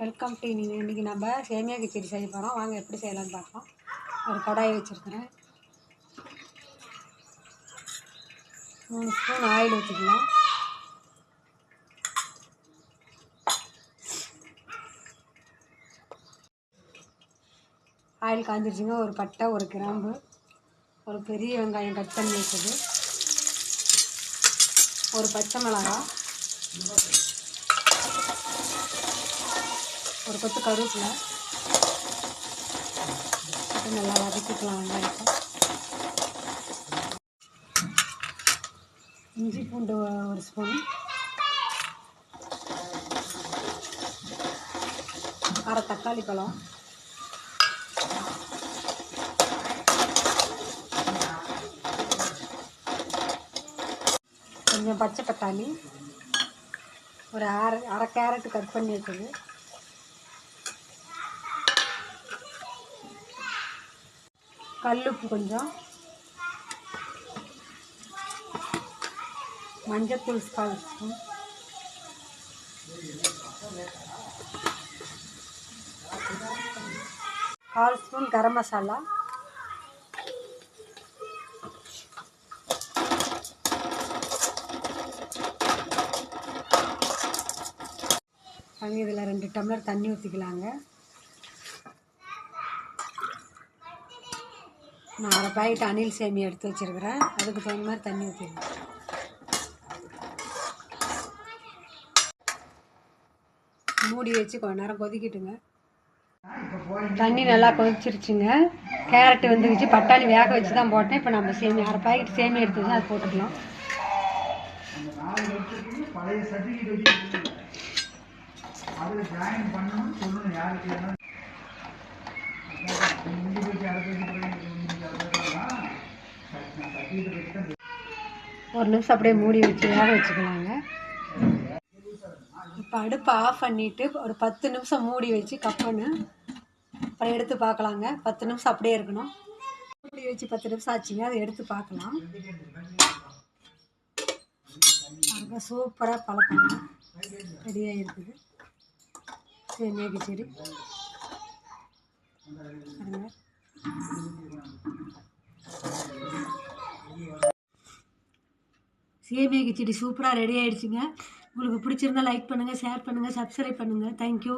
Welcome to நீங்கள் இன்றைக்கி நம்ம சேமியா கிச்சடி செய்ய போகிறோம் வாங்க எப்படி செய்யலாம்னு பார்க்கலாம் ஒரு கடாயை வச்சுருக்குறேன். மூணு ஸ்பூன் ஆயில் ஊற்றிக்கலாம் ஆயில் காஞ்சிருச்சுங்க. ஒரு பட்டை ஒரு கிராம்பு ஒரு பெரிய வெங்காயம் கட் பண்ணி வச்சது. ஒரு பச்சை மிளகாய். ஒரு கொத்து கருவேப்பிலை. நல்லா வதக்கிக்கலாம் வெங்காயத்தை. இஞ்சி பூண்டு ஒரு ஸ்பூன். அரை தக்காளி பழம். கொஞ்சம் பச்சை பட்டாணி ஒரு அரை அரை கேரட்டு கட் பண்ணி வச்சது கல்லுப்பு கொஞ்சம். மஞ்சத்தூள் கால் ஸ்பூன். கால் ஸ்பூன் கரம் மசாலா. இதில் ரெண்டு டம்ளர் தண்ணி ஊற்றிக்கலாங்க நான் அரை பாக்கெட் அணில் சேமி எடுத்து வச்சுருக்கிறேன். அதுக்கு தகுந்த மாதிரி தண்ணி ஊற்றிடலாம் மூடி வச்சு கொஞ்ச நேரம் கொதிக்கிட்டுங்க. தண்ணி நல்லா கொதிச்சிருச்சுங்க. கேரட் வந்துருச்சு. பட்டாணி வேக வச்சு தான் போட்டேன். இப்போ நம்ம சேமி அரை பாக்கெட் சேமி எடுத்து தான் அது போட்டுக்கலாம். பழைய சர்டிஃபிகேட் வச்சு அதில் ஜாயின் பண்ணணும்னு சொல்லணும். யாருக்கு வேணும் முந்தி போச்சு அதை பேசி முந்தி அதை பேசலாம் நான் சர்டிஃபிகேட் வச்சு தான் ஒரு நிமிஷம் அப்படியே மூடி வச்சு வேக வச்சுக்கலாங்க. இப்போ அடுப்பை ஆஃப் பண்ணிவிட்டு ஒரு பத்து நிமிஷம் மூடி வச்சு கப்பன்னு அப்புறம் எடுத்து பார்க்கலாங்க. பத்து நிமிஷம் அப்படியே இருக்கணும். மூடி வச்சு பத்து நிமிஷம் ஆச்சுங்க. அதை எடுத்து பார்க்கலாம். பாருங்க சூப்பராக பழக்கம் ரெடியாக இருக்குது சரி கிச்சடி பாருங்க. சேமியா கிச்சடி சூப்பராக ரெடி ஆகிடுச்சிங்க உங்களுக்கு பிடிச்சிருந்தா லைக் பண்ணுங்கள் ஷேர் பண்ணுங்கள் சப்ஸ்கிரைப் பண்ணுங்கள் தேங்க்யூ